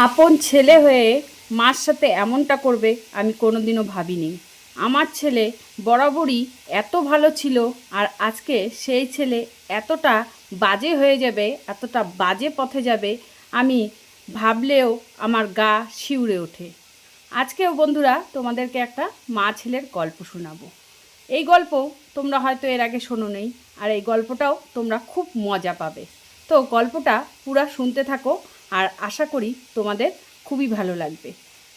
আপন ছেলে হয়ে মার সাথে এমনটা করবে, আমি কোনোদিনও ভাবিনি। আমার ছেলে বরাবরই এত ভালো ছিল, আর আজকে সেই ছেলে এতটা বাজে হয়ে যাবে, এতটা বাজে পথে যাবে, আমি ভাবলেও আমার গা শিউরে ওঠে। আজকেও বন্ধুরা, তোমাদেরকে একটা মা ছেলের গল্প শোনাবো। এই গল্প তোমরা হয়তো এর আগে শোনো নেই, আর এই গল্পটাও তোমরা খুব মজা পাবে। তো গল্পটা পুরা শুনতে থাকো আর আশা করি তোমাদের খুবই ভালো লাগবে।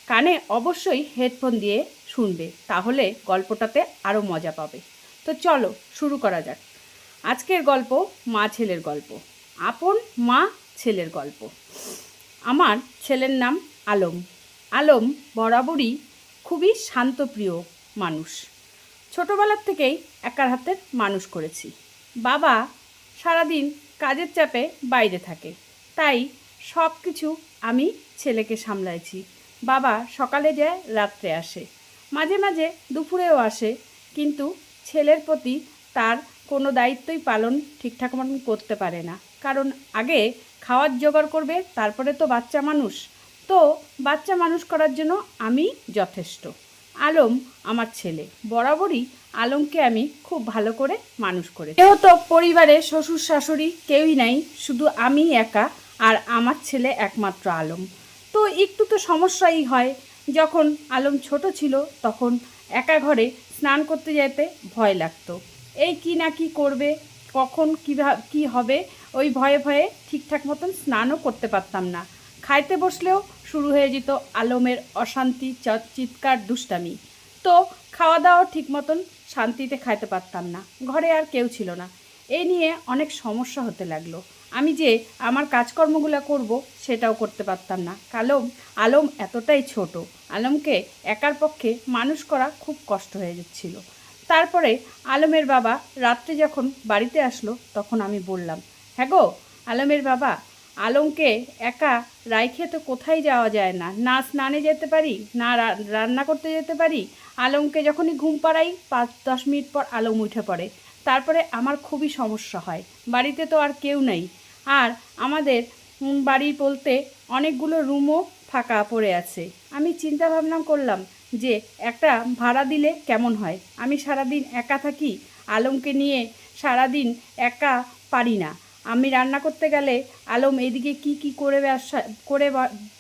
কানে অবশ্যই হেডফোন দিয়ে শুনবে, তাহলে গল্পটাতে আরও মজা পাবে। তো চলো, শুরু করা যাক। আজকের গল্প মা ছেলের গল্প, আপন মা ছেলের গল্প। আমার ছেলের নাম আলম। আলম বরাবরই খুবই শান্তপ্রিয় মানুষ। ছোটোবেলার থেকেই একার হাতে মানুষ করেছি। বাবা সারাদিন কাজের চাপে বাইরে থাকে, তাই সব কিছু আমি ছেলেকে সামলাইছি। বাবা সকালে যায়, রাত্রে আসে। মাঝে মাঝে দুপুরেও আসে, কিন্তু ছেলের প্রতি তার কোনো দায়িত্বই পালন ঠিকঠাক মতন করতে পারে না। কারণ আগে খাওয়ার জোগাড় করবে, তারপরে তো বাচ্চা মানুষ। তো বাচ্চা মানুষ করার জন্য আমি যথেষ্ট। আলম আমার ছেলে। বরাবরই আলমকে আমি খুব ভালো করে মানুষ করে তো পরিবারে শ্বশুর শাশুড়ি কেউই নাই, শুধু আমি একা আর আমার ছেলে একমাত্র আলম। তো একটু তো সমস্যাই হয়। যখন আলম ছোট ছিল, তখন একা ঘরে স্নান করতে যেতে ভয় লাগতো। এই কি না কি করবে, কখন কীভাবে কী হবে, ওই ভয়ে ভয়ে ঠিকঠাক মতন স্নানও করতে পারতাম না। খাইতে বসলেও শুরু হয়ে যেত আলমের অশান্তি চিৎকার, দুষ্টামি। তো খাওয়া দাওয়া ঠিক মতন শান্তিতে খাইতে পারতাম না। ঘরে আর কেউ ছিল না। এই নিয়ে অনেক সমস্যা হতে লাগল। আমি যে আমার কাজকর্মগুলো করব সেটাও করতে পারতাম না। কালম, আলম এতটাই ছোট। আলমকে একার পক্ষে মানুষ করা খুব কষ্ট হয়ে যাচ্ছিল। তারপরে আলমের বাবা রাত্রে যখন বাড়িতে আসলো তখন আমি বললাম হ্যাঁ গো, আলমের বাবা, আলমকে একা রাইখে তো কোথায় যাওয়া যায় না? না স্নানে যেতে পারি? না রান্না করতে যেতে পারি? আলমকে যখনই ঘুম পাড়াই পাঁচ দশ মিনিট পর আলম উঠে পড়ে। তারপরে আমার খুবই সমস্যা হয়। বাড়িতে তো আর কেউ নেই। আর আমাদের বাড়ি বলতে অনেকগুলো রুমও ফাঁকা পড়ে আছে। আমি চিন্তা ভাবনা করলাম যে একটা ভাড়া দিলে কেমন হয়? আমি সারাদিন একা থাকি, আলমকে নিয়ে সারাদিন একা পারি না। আমি রান্না করতে গেলে আলম এদিকে কি কি করে করে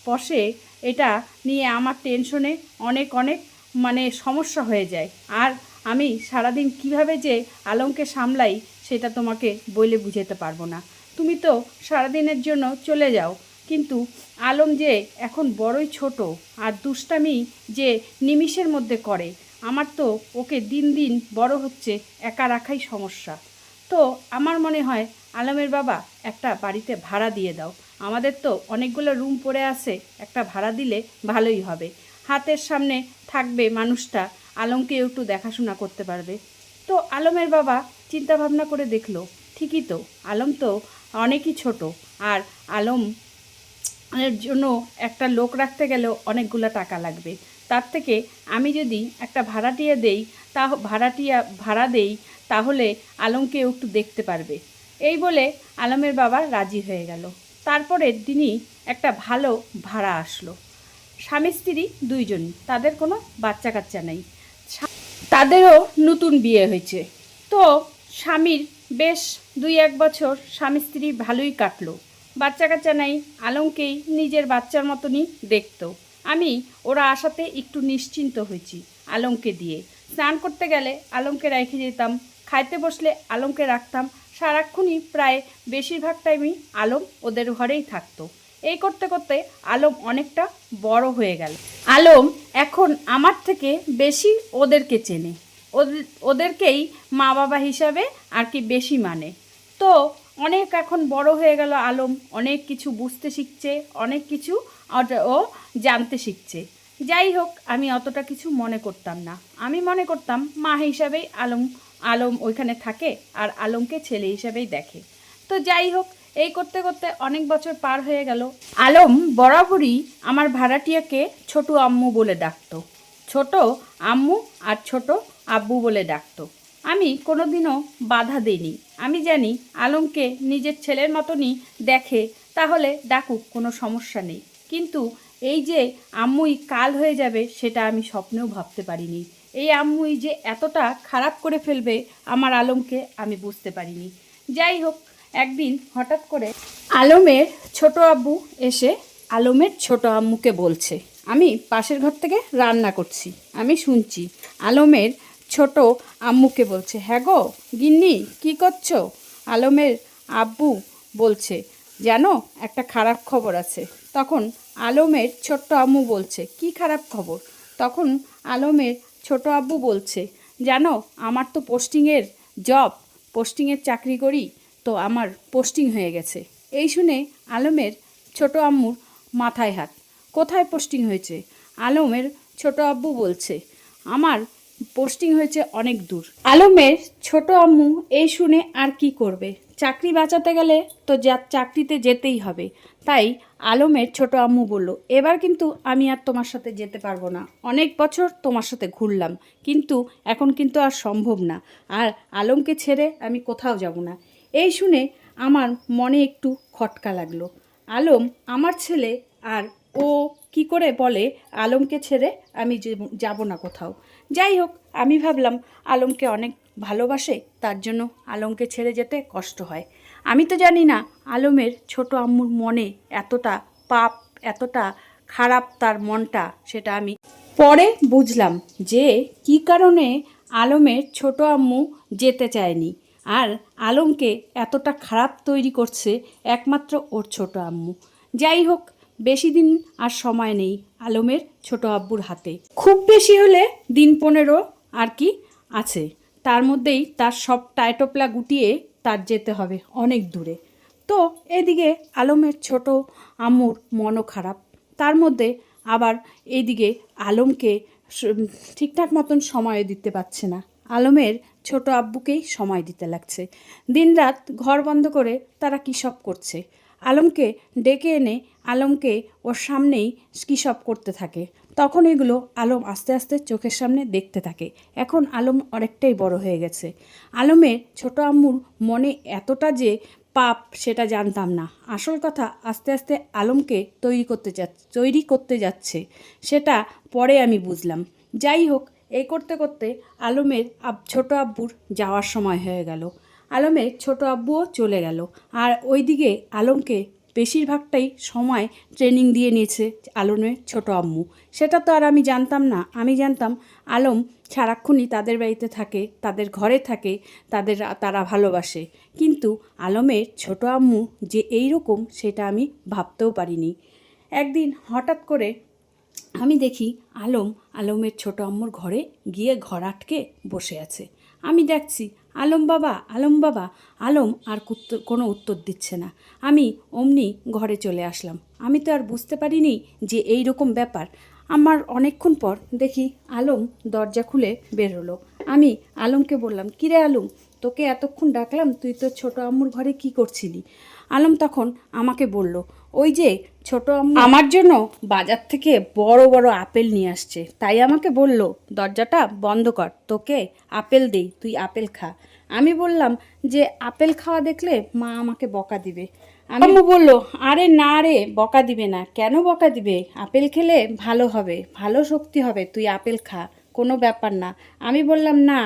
বসে, এটা নিয়ে আমার টেনশনে অনেক অনেক মানে সমস্যা হয়ে যায়। আর আমি সারাদিন কীভাবে যে আলমকে সামলাই সেটা তোমাকে বলে বুঝাতে পারব না। তুমি তো সারাদিনের জন্য চলে যাও, কিন্তু আলম যে এখন বড়ই ছোট আর দুষ্টামি যে নিমিষের মধ্যে করে, আমার তো ওকে দিন দিন বড় হচ্ছে একা রাখাই সমস্যা। তো আমার মনে হয় আলমের বাবা একটা বাড়িতে ভাড়া দিয়ে দাও। আমাদের তো অনেকগুলো রুম পড়ে আছে, একটা ভাড়া দিলে ভালোই হবে। হাতের সামনে থাকবে মানুষটা আলমকে একটু দেখাশোনা করতে পারবে। তো আলমের বাবা চিন্তা ভাবনা করে দেখল, ঠিকই তো, আলম তো অনেকই ছোট, আর আলম এর জন্য একটা লোক রাখতে গেলেও অনেকগুলো টাকা লাগবে। তার থেকে আমি যদি একটা ভাড়াটিয়া দেই তা ভাড়াটিয়া, ভাড়া দেই, তাহলে আলমকে একটু দেখতে পারবে। এই বলে আলমের বাবা রাজি হয়ে গেল। তারপরের দিনই একটা ভালো ভাড়া আসলো। স্বামী, স্ত্রী দুইজনই তাদের কোনো বাচ্চা কাচ্চা নেই। তাদেরও নতুন বিয়ে হয়েছে। তো স্বামীর বেশ দুই এক বছর স্বামী স্ত্রী ভালোই কাটলো। বাচ্চা কাচ্চা নাই, আলমকেই নিজের বাচ্চার মতনই দেখত। আমি ওরা আসাতে একটু নিশ্চিন্ত হয়েছি আলমকে দিয়ে। স্নান করতে গেলে আলমকে রেখে যেতাম, খাইতে বসলে আলমকে রাখতাম। সারাক্ষণই প্রায় বেশিরভাগ টাইমই আলম ওদের ঘরেই থাকতো। এই করতে করতে আলম অনেকটা বড় হয়ে গেল। আলম এখন আমার থেকে বেশি ওদেরকে চেনে। ওদেরকেই মা বাবা হিসাবে আর কি বেশি মানে। তো অনেক এখন বড় হয়ে গেল আলম। অনেক কিছু বুঝতে শিখছে, অনেক কিছু ও জানতে শিখছে। যাই হোক, আমি অতটা কিছু মনে করতাম না। আমি মনে করতাম মা হিসাবেই আলম আলম ওইখানে থাকে আর আলমকে ছেলে হিসাবেই দেখে। তো যাই হোক এই করতে করতে অনেক বছর পার হয়ে গেল। আলম বরাবরই আমার ভাড়াটিয়াকে ছোট আম্মু বলে ডাকতো। ছোট আম্মু আর ছোট আব্বু বলে ডাকতো। আমি কোনোদিনও বাধা দিইনি। আমি জানি আলমকে নিজের ছেলের মতনই দেখে তাহলে ডাকুক, কোনো সমস্যা নেই। কিন্তু এই যে আম্মুই কাল হয়ে যাবে, সেটা আমি স্বপ্নেও ভাবতে পারিনি। এই আম্মুই যে এতটা খারাপ করে ফেলবে, আমার আলমকে আমি বুঝতে পারিনি। যাই হোক একদিন হঠাৎ করে আলমের ছোট আব্বু এসে আলমের ছোট আম্মুকে বলছে, আমি পাশের ঘর থেকে রান্না করছি, আমি শুনছি। আলমের ছোট আম্মুকে বলছে হ্যাঁ গো, গিন্নি, কী করছ? আলমের আব্বু বলছে, জানো, একটা খারাপ খবর আছে। তখন আলমের ছোট্ট আম্মু বলছে, কি খারাপ খবর? তখন আলমের ছোট আব্বু বলছে, জানো, আমার তো পোস্টিংয়ের জব পোস্টিংয়ের চাকরি করি তো আমার পোস্টিং হয়ে গেছে। এই শুনে আলমের ছোট আম্মুর মাথায় হাত। কোথায় পোস্টিং হয়েছে? আলমের ছোট আব্বু বলছে, আমার পোস্টিং হয়েছে অনেক দূর। আলমের ছোট আম্মু এই শুনে আর কি করবে? চাকরি বাঁচাতে গেলে তো যা চাকরিতে যেতেই হবে। তাই আলমের ছোট আম্মু বলল, এবার কিন্তু আমি আর তোমার সাথে যেতে পারব না। অনেক বছর তোমার সাথে ঘুরলাম, কিন্তু এখন কিন্তু আর সম্ভব না। আর আলমকে ছেড়ে আমি কোথাও যাব না। এই শুনে আমার মনে একটু খটকা লাগল। আলম, আমার ছেলে, আর ও কি করে বলে আলমকে ছেড়ে আমি যাব না কোথাও। যাই হোক, আমি ভাবলাম আলমকে অনেক ভালোবাসে, তার জন্য আলমকে ছেড়ে যেতে কষ্ট হয়। আমি তো জানি না আলমের ছোট আম্মুর মনে এতটা পাপ, এতটা খারাপ তার মনটা, সেটা আমি পরে বুঝলাম যে কি কারণে আলমের ছোট আম্মু যেতে চায়নি। আর আলমকে এতটা খারাপ তৈরি করছে একমাত্র ওর ছোট আম্মু। যাই হোক, বেশি দিন আর সময় নেই আলমের ছোট আব্বুর হাতে। খুব বেশি হলে দিন পনেরো আর কি আছে। তার মধ্যেই তার সব টাইটোপলা গুটিয়ে তার যেতে হবে অনেক দূরে। তো এদিকে আলমের ছোট আম্মুর মনও খারাপ। তার মধ্যে আবার এইদিকে আলমকে ঠিকঠাক মতন সময় দিতে পারছে না। আলমের ছোট আব্বুকেই সময় দিতে লাগছে। দিনরাত ঘর বন্ধ করে তারা কী সব করছে? আলমকে ডেকে এনে আলমকে ওর সামনেই কী সব করতে থাকে। তখন এগুলো আলম আস্তে আস্তে চোখের সামনে দেখতে থাকে। এখন আলম অনেকটাই বড় হয়ে গেছে। আলমের ছোট আম্মুর মনে এতটা যে পাপ সেটা জানতাম না। আসল কথা আস্তে আস্তে আলমকে তৈরি করতে যা তৈরি করতে যাচ্ছে, সেটা পরে আমি বুঝলাম। যাই হোক এই করতে করতে আলমের আব, ছোট আব্বুর যাওয়ার সময় হয়ে গেল। আলমের ছোট আব্বুও চলে গেল। আর ওইদিকে আলমকে বেশিরভাগটাই সময় ট্রেনিং দিয়ে নিয়েছে আলমের ছোট আম্মু। সেটা তো আর আমি জানতাম না। আমি জানতাম আলম সারাক্ষণই তাদের বাড়িতে থাকে, তাদের ঘরে থাকে, তাদের তারা ভালোবাসে। কিন্তু আলমের ছোট আম্মু যে এই রকম সেটা আমি ভাবতেও পারিনি। একদিন হঠাৎ করে আমি দেখি আলম, আলমের ছোট আম্মুর ঘরে গিয়ে ঘর আটকে বসে আছে। আমি দেখছি, আলম বাবা আলম বাবা, আলম আর কোনো উত্তর দিচ্ছে না। আমি অমনি ঘরে চলে আসলাম। আমি তো আর বুঝতে পারিনি যে এই রকম ব্যাপার। আমার অনেকক্ষণ পর দেখি আলম দরজা খুলে বেরোলো। আমি আলমকে বললাম কিরে আলম, তোকে এতক্ষণ ডাকলাম, তুই তো ছোট আম্মুর ঘরে কি করছিলি? আলম তখন আমাকে বলল ওই যে ছোট আমার জন্য বাজার থেকে বড় বড় আপেল নিয়ে আসছে। তাই আমাকে বলল, দরজাটা বন্ধ কর, তোকে আপেল দেই, তুই আপেল খা। আমি বললাম যে, আপেল খাওয়া দেখলে মা আমাকে বকা দিবে। আম্মু বলল, আরে না রে, বকা দিবে না। কেন বকা দিবে? আপেল খেলে ভালো হবে, ভালো শক্তি হবে, তুই আপেল খা, কোনো ব্যাপার না। আমি বললাম, না,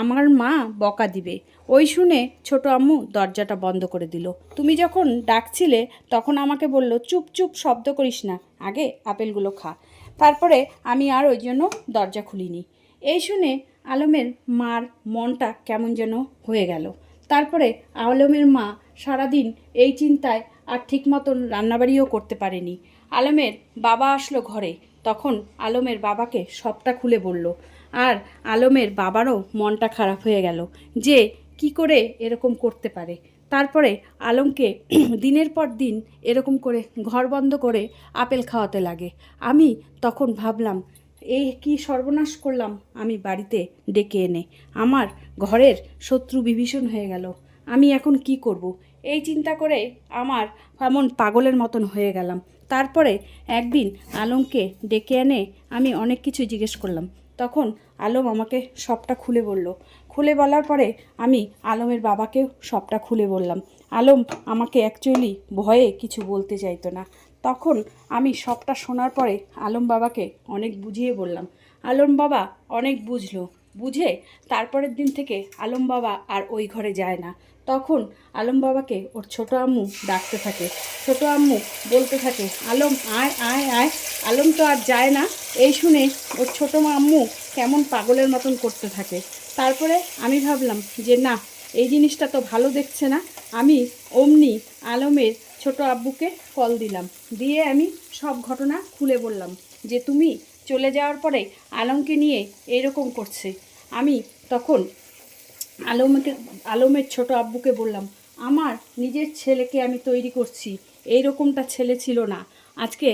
আমার মা বকা দিবে। ওই শুনে ছোট আম্মু দরজাটা বন্ধ করে দিল। তুমি যখন ডাকছিলে, তখন আমাকে বলল, চুপ চুপ, শব্দ করিস না। আগে আপেলগুলো খা। তারপরে আমি আর ওই জন্য দরজা খুলিনি। এই শুনে আলমের মার মনটা কেমন যেন হয়ে গেল। তারপরে আলমের মা সারাদিন এই চিন্তায় আর ঠিক মতন রান্নাবাড়িও করতে পারেনি। আলমের বাবা আসলো ঘরে। তখন আলমের বাবাকে সবটা খুলে বলল। আর আলমের বাবারও মনটা খারাপ হয়ে গেল যে কি করে এরকম করতে পারে? তারপরে আলমকে দিনের পর দিন এরকম করে ঘর বন্ধ করে আপেল খাওয়াতে লাগে। আমি তখন ভাবলাম এই কি সর্বনাশ করলাম আমি বাড়িতে ডেকে এনে। আমার ঘরের শত্রু বিভীষণ হয়ে গেল। আমি এখন কি করব? এই চিন্তা করে আমার এমন পাগলের মতন হয়ে গেলাম। তারপরে একদিন আলমকে ডেকে এনে আমি অনেক কিছু জিজ্ঞেস করলাম। তখন আলম আমাকে সবটা খুলে বলল খুলে বলার পরে আমি আলমের বাবাকেও সবটা খুলে বললাম, আলম, আমাকে অ্যাকচুয়ালি ভয়ে কিছু বলতে চাইতো না। তখন আমি সবটা শোনার পরে আলম বাবাকে অনেক বুঝিয়ে বললাম, আলম বাবা অনেক বুঝলো, বুঝে তারপরের দিন থেকে আলম বাবা আর ওই ঘরে যায় না। তখন আলম বাবাকে ওর ছোট আম্মু ডাকতে থাকে, ছোট আম্মু বলতে থাকে, আলম, আয় আয় আয়, আলম তো আর যায় না। এই শুনে ওর ছোটো আম্মু কেমন পাগলের মতন করতে থাকে। তারপরে আমি ভাবলাম যে, না, এই জিনিসটা তো ভালো দেখছে না। আমি অমনি আলমের ছোট আব্বুকে কল দিলাম। দিয়ে আমি সব ঘটনা খুলে বললাম যে, তুমি চলে যাওয়ার পরে আলমকে নিয়ে এরকম করছে। আমি তখন আলমকে, আলমের ছোট আব্বুকে বললাম, আমার নিজের ছেলেকে আমি তৈরি করছি। এই রকমটা ছেলে ছিল না। আজকে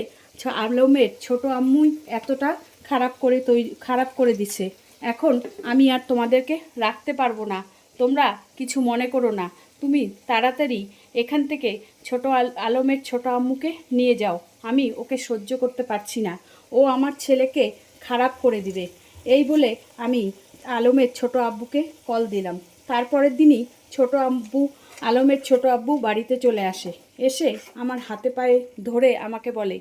আলমের ছোট আম্মুই এতটা খারাপ করে তৈরি খারাপ করে দিছে। এখন আমি আর তোমাদেরকে রাখতে পারব না। তোমরা কিছু মনে করো না। তুমি তাড়াতাড়ি এখান থেকে ছোট আল- আলমের ছোট আম্মুকে নিয়ে যাও। আমি ওকে সহ্য করতে পারছি না। ও আমার ছেলেকে খারাপ করে দিবে। এই বলে আমি আলমের ছোট আব্বুকে কল দিলাম। তারপরের দিনই ছোট আব্বু, আলমের ছোট আব্বু বাড়িতে চলে আসে। এসে আমার হাতে পায়ে ধরে আমাকে বলে,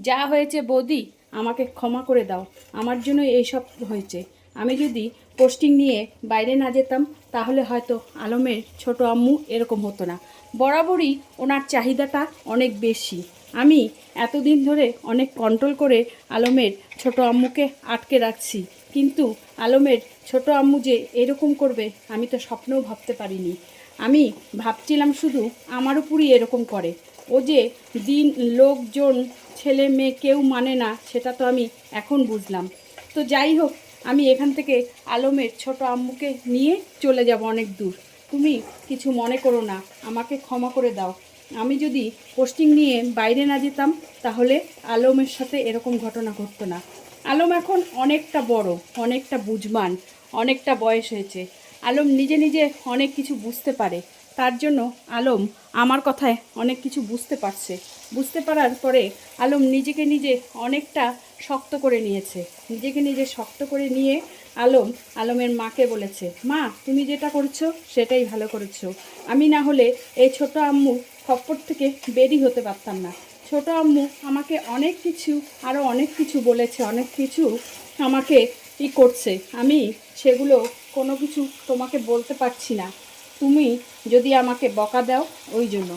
যা হয়েছে বৌদি আমাকে ক্ষমা করে দাও। আমার জন্য এইসব হয়েছে। আমি যদি পোস্টিং নিয়ে বাইরে না যেতাম, তাহলে হয়তো আলমের ছোট আম্মু এরকম হতো না। বরাবরই ওনার চাহিদাটা অনেক বেশি। আমি এতদিন ধরে অনেক কন্ট্রোল করে আলমের ছোট আম্মুকে আটকে রাখছি। কিন্তু আলমের ছোট আম্মু যে এরকম করবে, আমি তো স্বপ্নেও ভাবতে পারিনি। আমি ভাবছিলাম শুধু আমার উপরই এরকম করে। ও যে দিন, লোকজন, ছেলে, মেয়ে কেউ মানে না, সেটা তো আমি এখন বুঝলাম। তো যাই হোক, আমি এখান থেকে আলমের ছোট আম্মুকে নিয়ে চলে যাব অনেক দূর। তুমি কিছু মনে করো না, আমাকে ক্ষমা করে দাও। আমি যদি পোস্টিং নিয়ে বাইরে না যেতাম, তাহলে আলমের সাথে এরকম ঘটনা ঘটতো না। আলম এখন অনেকটা বড়, অনেকটা বুঝমান, অনেকটা বয়স হয়েছে। আলম নিজে নিজে অনেক কিছু বুঝতে পারে। তার জন্য আলম আমার কথায় অনেক কিছু বুঝতে পারছে। বুঝতে পারার পরে আলম নিজেকে নিজে অনেকটা শক্ত করে নিয়েছে। নিজেকে নিজে শক্ত করে নিয়ে আলম আলমের মাকে বলেছে, মা, তুমি যেটা করছ সেটাই ভালো করেছ। আমি না হলে এই ছোট আম্মু খপ্পর থেকে বেরি হতে পারতাম না। ছোট আম্মু আমাকে অনেক কিছু আরও অনেক কিছু বলেছে, অনেক কিছু আমাকে ই করছে। আমি সেগুলো কোনো কিছু তোমাকে বলতে পারছি না। তুমি যদি আমাকে বকা দাও, ওই জন্য।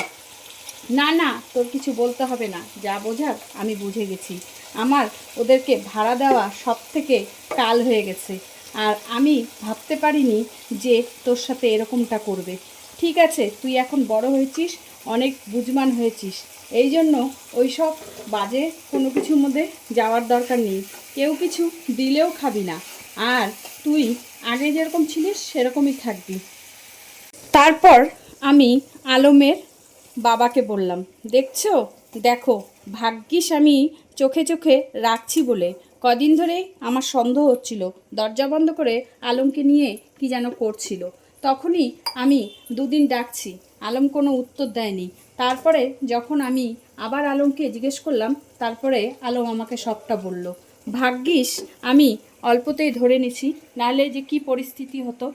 না না, তোর কিছু বলতে হবে না। যা বোঝার আমি বুঝে গেছি। আমার ওদেরকে ভাড়া দেওয়া সব থেকে কাল হয়ে গেছে। আর আমি ভাবতে পারিনি যে তোর সাথে এরকমটা করবে। ঠিক আছে, তুই এখন বড় হয়েছিস, অনেক বুঝমান হয়েছিস। এই জন্য ওই সব বাজে কোনো কিছুর মধ্যে যাওয়ার দরকার নেই। কেউ কিছু দিলেও খাবি না। আর তুই আগে যেরকম ছিলিস, সেরকমই থাকবি। তারপর আমি আলমের বাবাকে বললাম, দেখছ? দেখো, ভাগ্যিস আমি চোখে চোখে রাখছি বলে। কদিন ধরেই আমার সন্দেহ হচ্ছিল, দরজা বন্ধ করে আলমকে নিয়ে কি যেন করছিল। তখনই আমি দুদিন ডাকছি, আলম কোনো উত্তর দেয়নি। তারপরে যখন আমি আবার আলমকে জিজ্ঞেস করলাম, তারপরে আলম আমাকে সবটা বলল। ভাগ্যিস আমি অল্পতেই ধরে নিছি, নাহলে যে কি পরিস্থিতি হতো?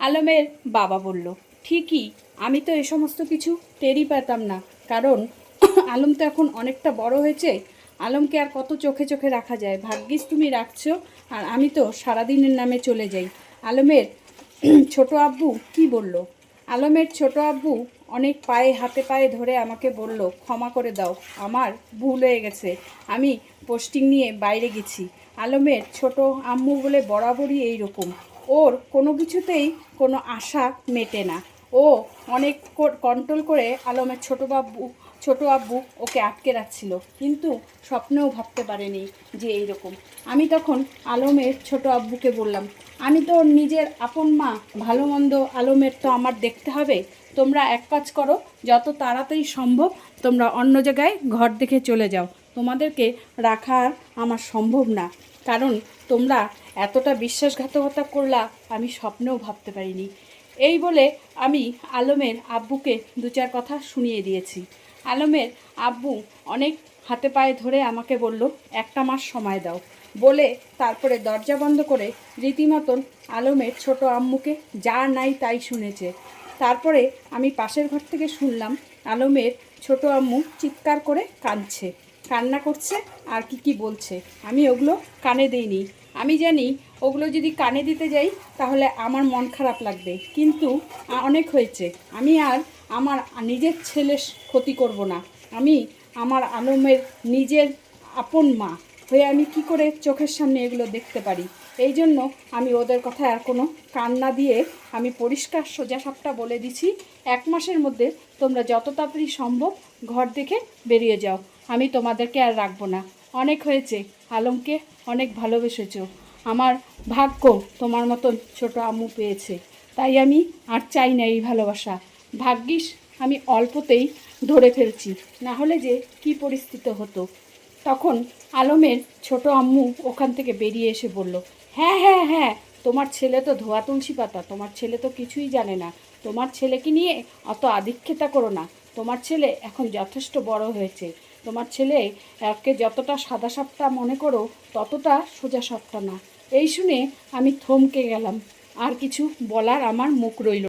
আলমের বাবা বলল ঠিকই, আমি তো এ সমস্ত কিছু টেরই পেতাম না। কারণ আলম তো এখন অনেকটা বড় হয়েছে। আলমকে আর কত চোখে চোখে রাখা যায়। ভাগ্যিস তুমি রাখছো, আর আমি তো সারাদিনের নামে চলে যাই। আলমের ছোট আব্বু কি বলল? আলমের ছোট আব্বু অনেক পায়ে হাতে পায়ে ধরে আমাকে বলল, ক্ষমা করে দাও, আমার ভুল হয়ে গেছে। আমি পোস্টিং নিয়ে বাইরে গেছি। আলমের ছোট আম্মু বলে বরাবরই এই রকম ওর কোনো কিছুতেই কোনো আশা মেটে না। ও অনেক কন্ট্রোল করে আলমের ছোট বাবু, ছোট আব্বু ওকে আটকে রাখছিল। কিন্তু স্বপ্নেও ভাবতে পারেনি যে এইরকম। আমি তখন আলমের ছোট আব্বুকে বললাম, আমি তো নিজের আপন মা, ভালো মন্দ আলমের তো আমার দেখতে হবে। তোমরা এক কাজ করো, যত তাড়াতাড়ি সম্ভব তোমরা অন্য জায়গায় ঘর দেখে চলে যাও। তোমাদেরকে রাখা আমার সম্ভব না। কারণ তোমরা এতটা বিশ্বাসঘাতকতা করলা, আমি স্বপ্নেও ভাবতে পারিনি। এই বলে আমি আলমের আব্বুকে দু চার কথা শুনিয়ে দিয়েছি। আলমের আব্বু অনেক হাতে পায়ে ধরে আমাকে বলল, একটা মাস সময় দাও। বলে তারপরে দরজা বন্ধ করে রীতিমতন আলমের ছোট আম্মুকে যা নাই তাই শুনেছে। তারপরে আমি পাশের ঘর থেকে শুনলাম আলমের ছোট আম্মু চিৎকার করে কাঁদছে। কান্না করছে আর কি কি বলছে। আমি ওগুলো কানে দিইনি। আমি জানি ওগুলো যদি কানে দিতে যাই, তাহলে আমার মন খারাপ লাগবে। কিন্তু অনেক হয়েছে। আমি আর আমার নিজের ছেলের ক্ষতি করব না। আমি আমার আলমের নিজের আপন মা হয়ে আমি কি করে চোখের সামনে এগুলো দেখতে পারি? এই জন্য আমি ওদের কথায় আর কোনো কান না দিয়ে আমি পরিষ্কার সোজা সাপটা বলে দিছি, এক মাসের মধ্যে তোমরা যত তাড়াতাড়ি সম্ভব ঘর দেখে বেরিয়ে যাও। আমি তোমাদেরকে আর রাখব না। অনেক হয়েছে। আলমকে অনেক ভালোবেসেছো। আমার ভাগ্য তোমার মতন ছোট আম্মু পেয়েছে। তাই আমি আর চাই না এই ভালোবাসা। ভাগ্যিস, আমি অল্পতেই ধরে ফেলছি। না হলে যে কি পরিস্থিতি হতো। তখন আলমের ছোট আম্মু ওখান থেকে বেরিয়ে এসে বলল হ্যাঁ হ্যাঁ হ্যাঁ তোমার ছেলে তো ধোয়া তুলসী পাতা, তোমার ছেলে তো কিছুই জানে না। তোমার ছেলেকে নিয়ে অত আদিক্ষেতা করো না। তোমার ছেলে এখন যথেষ্ট বড় হয়েছে। তোমার ছেলে একে যতটা সাদা সাপটা মনে করো, ততটা সোজা সাপটা না। এই শুনে আমি থমকে গেলাম। আর কিছু বলার আমার মুখ রইল